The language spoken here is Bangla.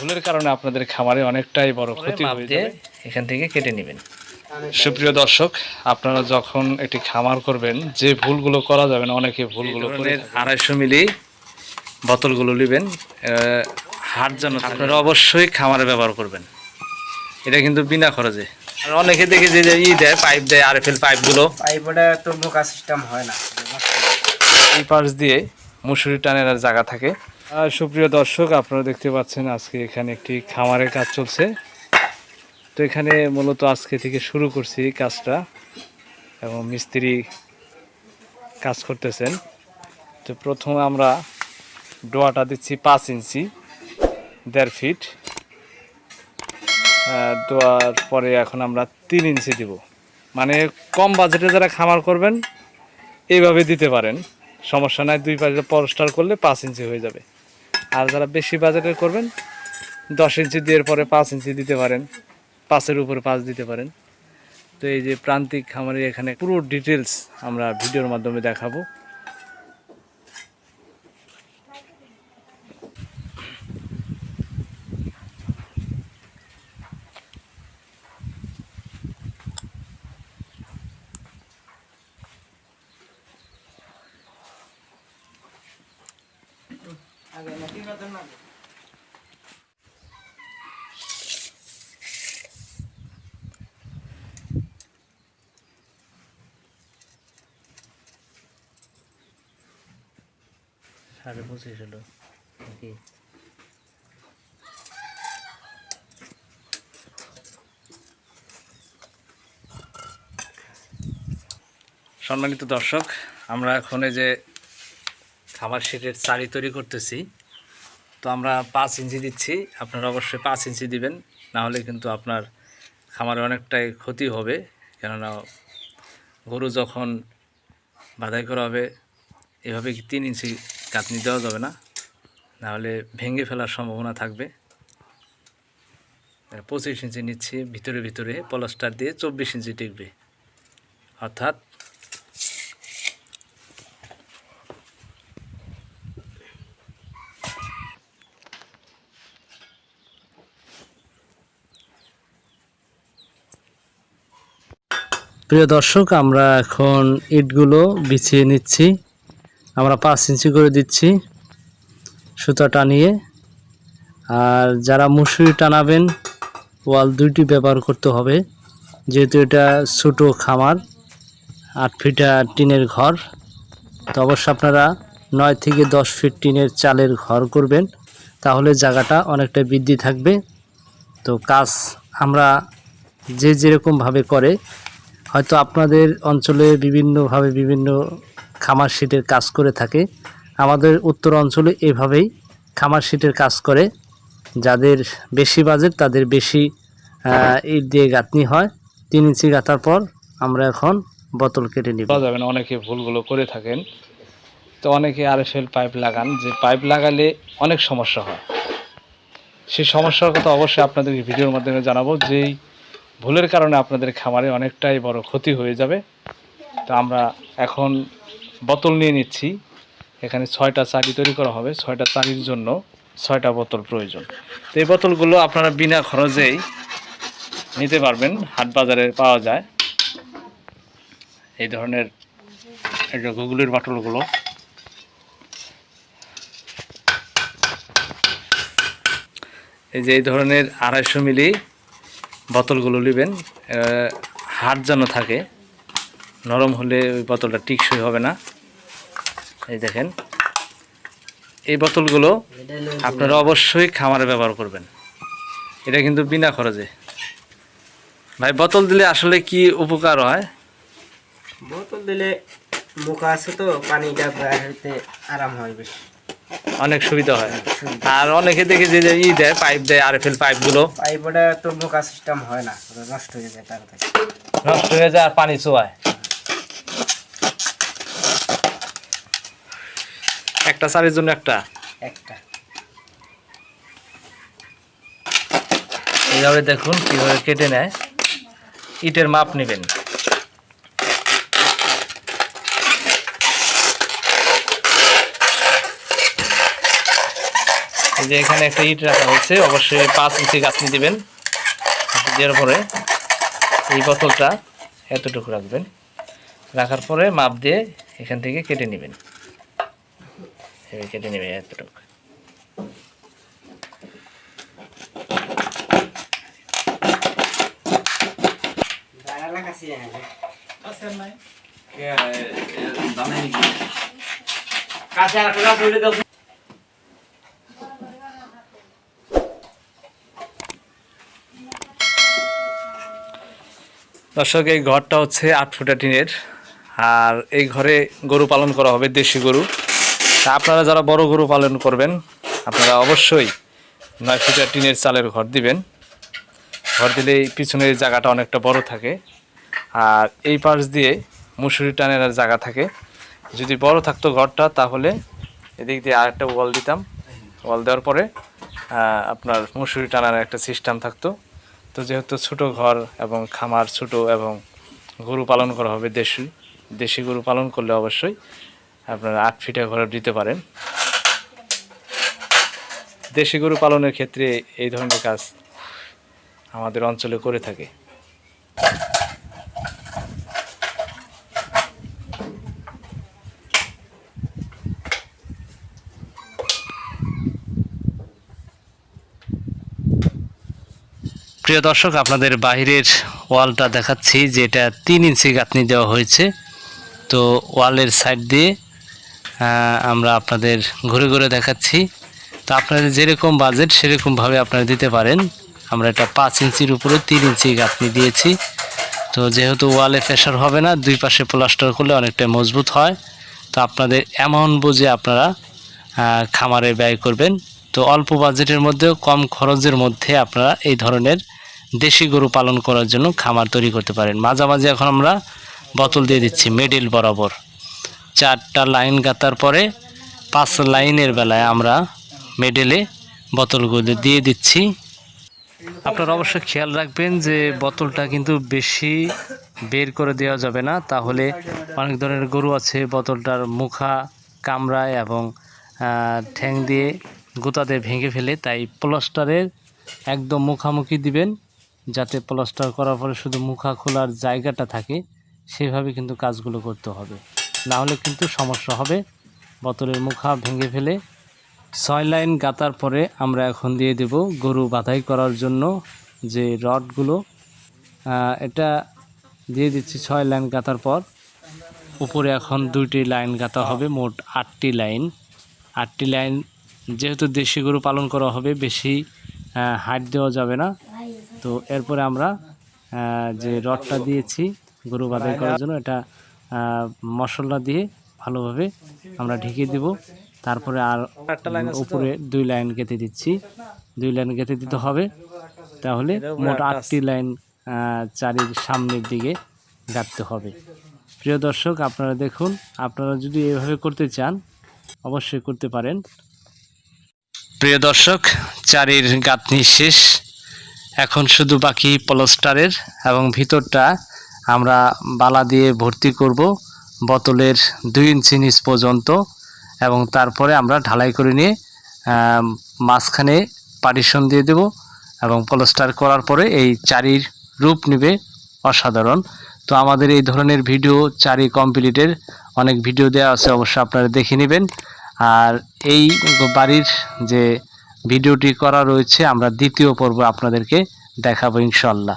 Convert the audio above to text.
ভুলের কারণে আপনাদের খামারে অনেকটাই বড় ক্ষতি হয়ে এখান থেকে কেটে নেবেন। সুপ্রিয় দর্শক আপনারা যখন একটি খামার করবেন যে ভুলগুলো করা যাবে না অনেকে ভুলগুলো করে আড়াইশো মিলি বোতলগুলো নেবেন হাট যেন আপনারা অবশ্যই খামারে ব্যবহার করবেন। এটা কিন্তু বিনা খরচে। আর অনেকে দেখে যে যে ই দেয় পাইপ দেয় আর এফ এল পাইপগুলো পাইপটা তো বোকা সিস্টেম হয় না। এই পাশ দিয়ে মুসুরি টানের আর জায়গা থাকে। সুপ্রিয় দর্শক আপনারা দেখতে পাচ্ছেন আজকে এখানে একটি খামারের কাজ চলছে। তো এখানে মূলত আজকে থেকে শুরু করছি কাজটা এবং মিস্ত্রি কাজ করতেছেন। তো প্রথমে আমরা ডোয়াটা দিচ্ছি পাঁচ ইঞ্চি দেড় ফিট। আহ, দেওয়ার পরে এখন আমরা তিন ইঞ্চি দিব। মানে কম বাজেটে যারা খামার করবেন এইভাবে দিতে পারেন। সমস্যা নাই দুই পাশে পরস্টার করলে পাঁচ ইঞ্চি হয়ে যাবে। আর যারা বেশি বাজেটের করবেন, দশ ইঞ্চি দিয়ে পরে পাঁচ ইঞ্চি দিতে পারেন, পাঁচের উপরে পাঁচ দিতে পারেন। তো এই যে প্রান্তিক খামারে এখানে পুরো ডিটেলস আমরা ভিডিওর মাধ্যমে দেখাবো। সাড়ে পঁচিশ হলো, নাকি? সম্মানিত দর্শক, আমরা এখন এই যে খাবার শেডের চারি তৈরি করতেছি। তো আমরা পাঁচ ইঞ্চি দিচ্ছি। আপনারা অবশ্যই পাঁচ ইঞ্চি দিবেন না হলে কিন্তু আপনার খামারে অনেকটাই ক্ষতি হবে। কেননা গরু যখন বাধাই করা হবে, এভাবে কি তিন ইঞ্চি কাতনি দেওয়া যাবে না? নাহলে ভেঙে ফেলার সম্ভাবনা থাকবে। পঁচিশ ইঞ্চি নিচ্ছি, ভিতরে ভিতরে পলাস্টার দিয়ে চব্বিশ ইঞ্চি টিকবে। অর্থাৎ প্রিয় দর্শক, আমরা এখন ইটগুলো বিছিয়ে নিচ্ছি। আমরা পাঁচ ইঞ্চি করে দিচ্ছি সুতা টানিয়ে আর যারা মুসুরি টানাবেন, ওয়াল দুইটি ব্যবহার করতে হবে। যেহেতু এটা ছোটো খামার, আট ফিটা টিনের ঘর, তো অবশ্য আপনারা নয় থেকে দশ ফিট টিনের চালের ঘর করবেন, তাহলে জায়গাটা অনেকটা বৃদ্ধি থাকবে। তো কাজ আমরা যে যেরকমভাবে করে হয়তো আপনাদের অঞ্চলে বিভিন্নভাবে বিভিন্ন খামার শিটের কাজ করে থাকে। আমাদের উত্তর অঞ্চলে এভাবেই খামার শিটের কাজ করে। যাদের বেশি বাজেট, তাদের বেশি ইট দিয়ে গাঁথনি হয়। তিন ইঞ্চি গাঁথার পর আমরা এখন বোতল কেটে নিব। বলা যাবে না, অনেকে ভুলগুলো করে থাকেন। তো অনেকে আর আরএফএল পাইপ লাগান, যে পাইপ লাগালে অনেক সমস্যা হয়। সেই সমস্যার কথা অবশ্যই আপনাদেরকে ভিডিওর মাধ্যমে জানাব, যেই ভুলের কারণে আপনাদের খামারে অনেকটাই বড় ক্ষতি হয়ে যাবে। তো আমরা এখন বোতল নিয়ে নিচ্ছি। এখানে ছয়টা চারি তৈরি করা হবে। ছয়টা চারির জন্য ছয়টা বোতল প্রয়োজন। তো এই বোতলগুলো আপনারা বিনা খরচেই নিতে পারবেন। হাট বাজারে পাওয়া যায়। এই ধরনের গুগলের বাটলগুলো। এই যে এই ধরনের আড়াইশো মিলি বোতলগুলো নেবেন হাট যেন থাকে। নরম হলে ওই বোতলটা টিকসই হবে না। এই দেখেন। এই বোতলগুলো আপনারা অবশ্যই খামারে ব্যবহার করবেন। এটা কিন্তু বিনা খরচে। ভাই, বোতল দিলে আসলে কি উপকার হয়? বোতল দিলে মুখা আছে তো, পানিটা হইতে আরাম হয় বেশি। অনেক সুবিধা হয়। আর অনেকে দেখে যে ই দেয় পাইপ দেয় আর এফ এল পাইপগুলো পাইপটা তো বোকা সিস্টেম হয় না ওটা নষ্ট হয়ে যায় তাড়াতাড়ি নষ্ট হয়ে যায় আর পানি চোয়ায় একটা চারের জন্য একটা। একটা। এইভাবে দেখুন কীভাবে কেটে নেয়। ইটের মাপ নেবেন। যে এখানে একটা ইট রাখা হয়েছে, অবশ্যই পাঁচ ইঞ্চি গাঁথনি দিবেন দেওয়ার পরে। এই বোতলটা এতটুকু রাখবেন। রাখার পরে মাপ দিয়ে এখান থেকে কেটে নেবেন। কেটে নেবে এতটুকু। জায়গা লাগাচ্ছি দর্শক, এই ঘরটা হচ্ছে আট ফুটা টিনের, আর এই ঘরে গরু পালন করা হবে দেশি গরু। তা আপনারা যারা বড় গরু পালন করবেন, আপনারা অবশ্যই নয় ফুটা টিনের চালের ঘর দিবেন। ঘর দিলে পিছনের জায়গাটা অনেকটা বড় থাকে, আর এই পাশ দিয়ে মুসুরি টানের জায়গা থাকে। যদি বড় থাকতো ঘরটা, তাহলে এদিক দিয়ে আরেকটা ওয়াল দিতাম। ওয়াল দেওয়ার পরে আপনার মুসুরি টানার একটা সিস্টেম থাকতো। তো যেহেতু ছোটো ঘর এবং খামার ছোট এবং গরু পালন করা হবে দেশি দেশি গরু পালন করলে অবশ্যই আপনারা আট ফিটে ঘর দিতে পারেন। দেশি গরু পালনের ক্ষেত্রে এই ধরনের কাজ আমাদের অঞ্চলে করে থাকে। প্রিয় দর্শক, আপনাদের বাইরের ওয়ালটা দেখাচ্ছি, যেটা তিন ইঞ্চি গাঁথনি দেওয়া হয়েছে। তো ওয়ালের সাইড দিয়ে আমরা আপনাদের ঘুরে ঘুরে দেখাচ্ছি। তো আপনাদের যেরকম বাজেট, সেরকমভাবে আপনারা দিতে পারেন। আমরা এটা পাঁচ ইঞ্চির উপরে তিন ইঞ্চি গাঁথনি দিয়েছি। তো যেহেতু ওয়ালে প্রেশার হবে না, দুই পাশে প্লাস্টার করলে অনেকটা মজবুত হয়। তো আপনাদের এমন বুঝে আপনারা খামারে ব্যয় করবেন। তো অল্প বাজেটের মধ্যেও কম খরচের মধ্যে আপনারা এই ধরনের দেশি গরু পালন করার জন্য খামার তৈরি করতে পারেন। মাঝামাঝি এখন আমরা বোতল দিয়ে দিচ্ছি মিডিল বরাবর। চারটা লাইন গাতার পরে পাঁচ লাইনের বেলায় আমরা মেডেলে বোতলগুলো দিয়ে দিচ্ছি। আপনারা অবশ্যই খেয়াল রাখবেন যে বোতলটা কিন্তু বেশি বের করে দেওয়া যাবে না। তাহলে অনেক ধরনের গরু আছে, বোতলটার মুখা কামড়ায় এবং ঠ্যাং দিয়ে গুতাতে ভেঙে ফেলে, তাই প্লাস্টারের একদম মুখামুখি দিবেন। যাতে প্লাস্টার করার পরে শুধু মুখা খোলার জায়গাটা থাকে, সেভাবে কিন্তু কাজগুলো করতে হবে। না হলে কিন্তু সমস্যা হবে। বোতলের মুখা ভেঙে ফেলে ছয় লাইন গাতার পরে আমরা এখন দিয়ে দেব গরু বাধাই করার জন্য যে রডগুলো। এটা দিয়ে দিচ্ছি ছয় লাইন গাতার পর। উপরে এখন দুইটি লাইন গাঁথা হবে, মোট আটটি লাইন। আটটি লাইন যেহেতু দেশি গরু পালন করা হবে, বেশি হাইট দেওয়া যাবে না। তো এরপরে আমরা যে রডটা দিয়েছি গরু বাধাই করার জন্য এটা মশলা দিয়ে ভালোভাবে আমরা ঢেকে দিব। তারপরে আর একটা লাইন উপরে দুই লাইন গেঁথে দিচ্ছি। দুই লাইন গেঁথে দিতে হবে। তাহলে মোট আটটি লাইন চারির সামনের দিকে গাঁথতে হবে। প্রিয় দর্শক আপনারা দেখুন আপনারা যদি এভাবে করতে চান অবশ্যই করতে পারেন। প্রিয় দর্শক চারির গাঁথনি শেষ। এখন শুধু বাকি প্লাস্টারের এবং ভিতরটা আমরা বালা দিয়ে ভর্তি করব বোতলের দুই ইঞ্চি নিচ পর্যন্ত এবং তারপরে আমরা ঢালাই করে নিয়ে মাঝখানে পার্টিশন দিয়ে দেব এবং প্লাস্টার করার পরে এই চারির রূপ নেবে অসাধারণ। তো আমাদের এই ধরনের ভিডিও চারি কমপ্লিটের অনেক ভিডিও দেওয়া আছে, অবশ্যই আপনারা দেখে নেবেন। আর এই বাড়ির যে ভিডিওটি করা রয়েছে। আমরা দ্বিতীয় পর্ব আপনাদেরকে দেখাবো ইনশাল্লাহ।